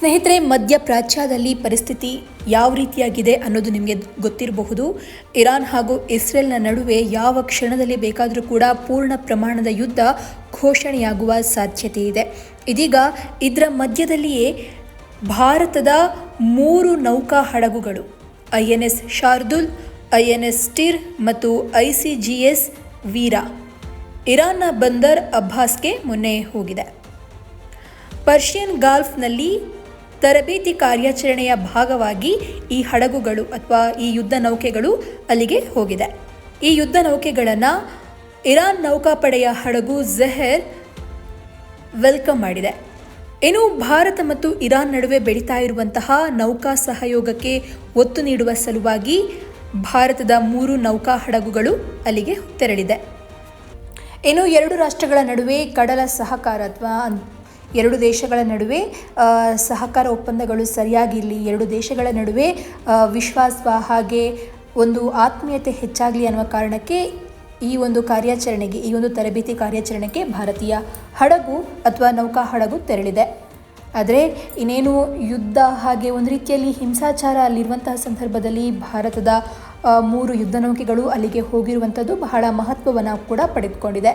ಸ್ನೇಹಿತರೆ, ಮಧ್ಯ ಪ್ರಾಚ್ಯದಲ್ಲಿ ಪರಿಸ್ಥಿತಿ ಯಾವ ರೀತಿಯಾಗಿದೆ ಅನ್ನೋದು ನಿಮಗೆ ಗೊತ್ತಿರಬಹುದು. ಇರಾನ್ ಹಾಗೂ ಇಸ್ರೇಲ್ನ ನಡುವೆ ಯಾವ ಕ್ಷಣದಲ್ಲಿ ಬೇಕಾದರೂ ಕೂಡ ಪೂರ್ಣ ಪ್ರಮಾಣದ ಯುದ್ಧ ಘೋಷಣೆಯಾಗುವ ಸಾಧ್ಯತೆ ಇದೆ. ಇದೀಗ ಇದರ ಮಧ್ಯದಲ್ಲಿಯೇ ಭಾರತದ ಮೂರು ನೌಕಾ ಹಡಗುಗಳು I N S Shardul I N S stir ಮತ್ತು I C G S Veera, ಇರಾನ್ನ ಬಂದರ್ ಅಬ್ಬಾಸ್ಗೆ ಮೊನ್ನೆ ಹೋಗಿದೆ. ಪರ್ಷಿಯನ್ ಗಾಲ್ಫ್ನಲ್ಲಿ ತರಬೇತಿ ಕಾರ್ಯಾಚರಣೆಯ ಭಾಗವಾಗಿ ಈ ಹಡಗುಗಳು ಅಥವಾ ಈ ಯುದ್ಧ ನೌಕೆಗಳು ಅಲ್ಲಿಗೆ ಹೋಗಿದೆ. ಈ ಯುದ್ಧ ನೌಕೆಗಳನ್ನು ಇರಾನ್ ನೌಕಾಪಡೆಯ ಹಡಗು ಜೆಹರ್ ವೆಲ್ಕಮ್ ಮಾಡಿದೆ. ಇನ್ನು ಭಾರತ ಮತ್ತು ಇರಾನ್ ನಡುವೆ ಬೆಳೀತಾ ಇರುವಂತಹ ನೌಕಾ ಸಹಯೋಗಕ್ಕೆ ಒತ್ತು ನೀಡುವ ಸಲುವಾಗಿ ಭಾರತದ ಮೂರು ನೌಕಾ ಹಡಗುಗಳು ಅಲ್ಲಿಗೆ ತೆರಳಿದೆ. ಇನ್ನು ಎರಡು ರಾಷ್ಟ್ರಗಳ ನಡುವೆ ಕಡಲ ಸಹಕಾರ ಅಥವಾ ಎರಡು ದೇಶಗಳ ನಡುವೆ ಸಹಕಾರ ಒಪ್ಪಂದಗಳು ಸರಿಯಾಗಿರಲಿ, ಎರಡು ದೇಶಗಳ ನಡುವೆ ವಿಶ್ವಾಸ ಹಾಗೆ ಒಂದು ಆತ್ಮೀಯತೆ ಹೆಚ್ಚಾಗಲಿ ಅನ್ನುವ ಕಾರಣಕ್ಕೆ ಈ ಒಂದು ಕಾರ್ಯಾಚರಣೆಗೆ, ಈ ಒಂದು ತರಬೇತಿ ಕಾರ್ಯಾಚರಣೆಗೆ ಭಾರತೀಯ ಹಡಗು ಅಥವಾ ನೌಕಾ ಹಡಗು ತೆರಳಿದೆ. ಆದರೆ ಇನ್ನೇನು ಯುದ್ಧ ಹಾಗೆ ಒಂದು ರೀತಿಯಲ್ಲಿ ಹಿಂಸಾಚಾರ ಅಲ್ಲಿರುವಂತಹ ಸಂದರ್ಭದಲ್ಲಿ ಭಾರತದ ಮೂರು ಯುದ್ಧ ನೌಕೆಗಳು ಅಲ್ಲಿಗೆ ಹೋಗಿರುವಂಥದ್ದು ಬಹಳ ಮಹತ್ವವನ್ನು ಕೂಡ ಪಡೆದುಕೊಂಡಿದೆ.